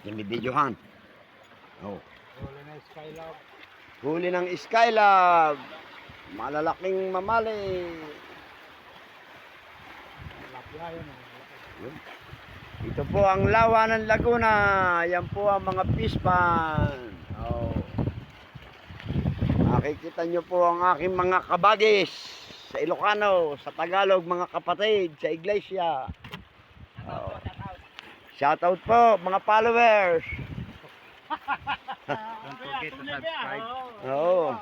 Sinibidyohan. Oh. Huli na Skylab. Huli ng Skylab. Malalaking mamali. Yun. Ito po ang lawa ng Laguna. Yan po ang mga pispan. Oh. Makikita nyo po ang aking mga kabagis sa Ilocano, sa Tagalog, mga kapatid, sa iglesia. Shoutout po, mga followers. Don't forget to subscribe. Oo.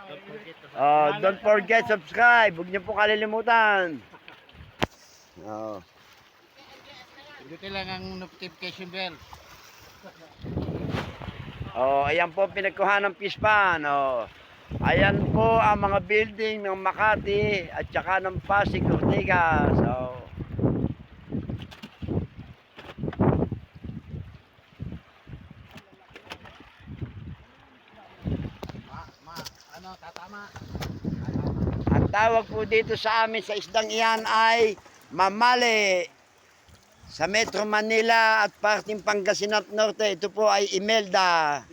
Oh, don't forget subscribe. Huwag niyo po kalilimutan. Oh. Pindutin lang ang notification bell. Oh, ayan po pinagkuha ng pispan. Oh. Ayan po ang mga building ng Makati at saka ng Pasig, Ortigas. So, ano, tatama. ang tawag po dito sa amin sa isdang iyan ay Mamali. Sa Metro Manila at parting Pangasinan Norte, ito po ay Imelda.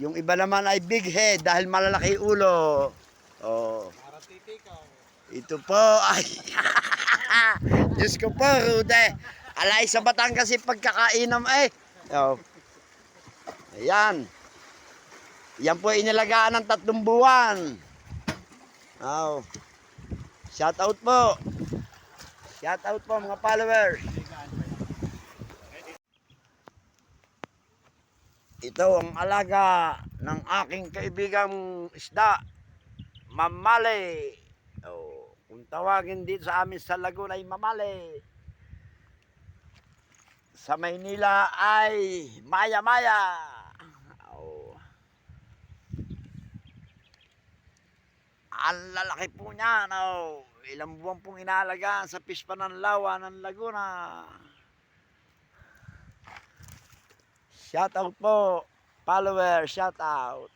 Yung iba naman ay big head dahil malalaki ulo. Oh. Ito po ay Diyos ko po, Rude. Alay sa Batangas yung pagkakainom eh. Oh. Ayan. Yan po inilagaan ng tatlong buwan. Oh. Shout out po. Shout out po mga followers. Ito ang alaga ng aking kaibigang isda. Mamali. Oh, kung tawagin dito sa amin sa Laguna ay Mamali. Sa Maynila ay Maya Maya. Oh. Ang lalaki po niya, no. Ilang buwan pong inalagaan sa pispa ng lawa ng Laguna. Shout out po, follower, shout out.